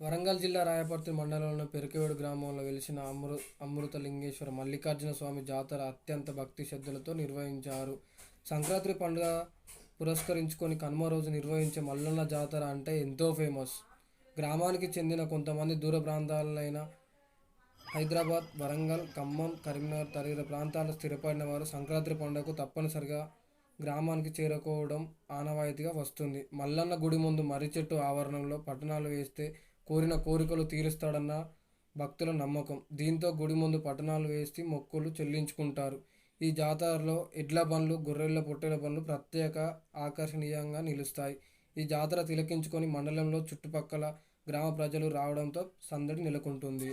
వరంగల్ జిల్లా రాయపర్తి మండలంలోని పెరికేవేడు గ్రామంలో వెలిసిన అమృ అమృతలింగేశ్వర మల్లికార్జున స్వామి జాతర అత్యంత భక్తి శ్రద్ధలతో నిర్వహించారు. సంక్రాంతి పండుగ పురస్కరించుకొని కనుమ రోజు నిర్వహించే మల్లన్న జాతర అంటే ఎంతో ఫేమస్. గ్రామానికి చెందిన కొంతమంది దూర ప్రాంతాలైన హైదరాబాద్ వరంగల్ ఖమ్మం కరీంనగర్ తదితర ప్రాంతాల్లో స్థిరపడిన వారు సంక్రాంతి పండుగకు తప్పనిసరిగా గ్రామానికి చేరుకోవడం ఆనవాయితీగా వస్తుంది. మల్లన్న గుడి ముందు మర్రి చెట్టు ఆవరణంలో పట్టణాలు వేస్తే కోరిన కోరికలు తీరుస్తాడన్న భక్తుల నమ్మకం. దీంతో గుడి ముందు పట్టణాలు వేసి మొక్కులు చెల్లించుకుంటారు. ఈ జాతరలో ఎడ్ల బండ్లు గొర్రెల పొట్టెల బండ్లు ప్రత్యేక ఆకర్షణీయంగా నిలుస్తాయి. ఈ జాతర తిలకించుకొని మండలంలో చుట్టుపక్కల గ్రామ ప్రజలు రావడంతో సందడి నెలకొంటుంది.